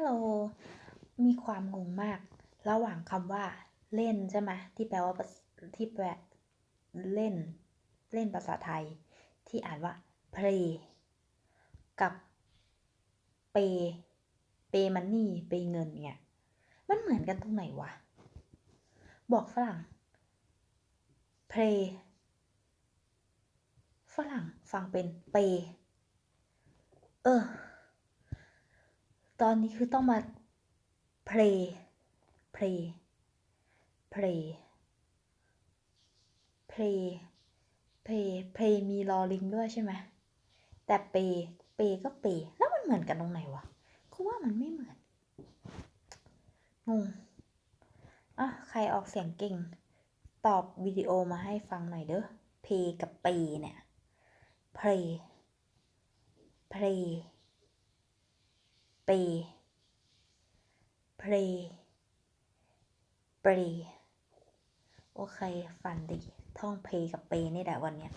ฮัลโหลมีความงงมาก ระหว่างคำว่าเล่นใช่ไหมที่แปลว่าที่แปลเล่น เล่นภาษาไทย ที่อ่านว่า play กับ pay pay money pay เงินเนี่ย มันเหมือนกันตรงไหนวะ บอกฝรั่ง play ฝรั่งฟังเป็น pay เออ ตอนนี้คือต้องมา play play play play play play มีลอลิงด้วยใช่ไหมแต่ pay pay ก็ pay แล้วมันเหมือนกันตรงไหนวะคือว่ามันไม่เหมือนงงอะใครออกเสียงเก่ง ตอบวิดีโอมาให้ฟังหน่อยเด้อ play กับ pay เนี่ย play play play play play โอเค ฝันดี ท่องเพกับเปนี่แหละวันเนี้ย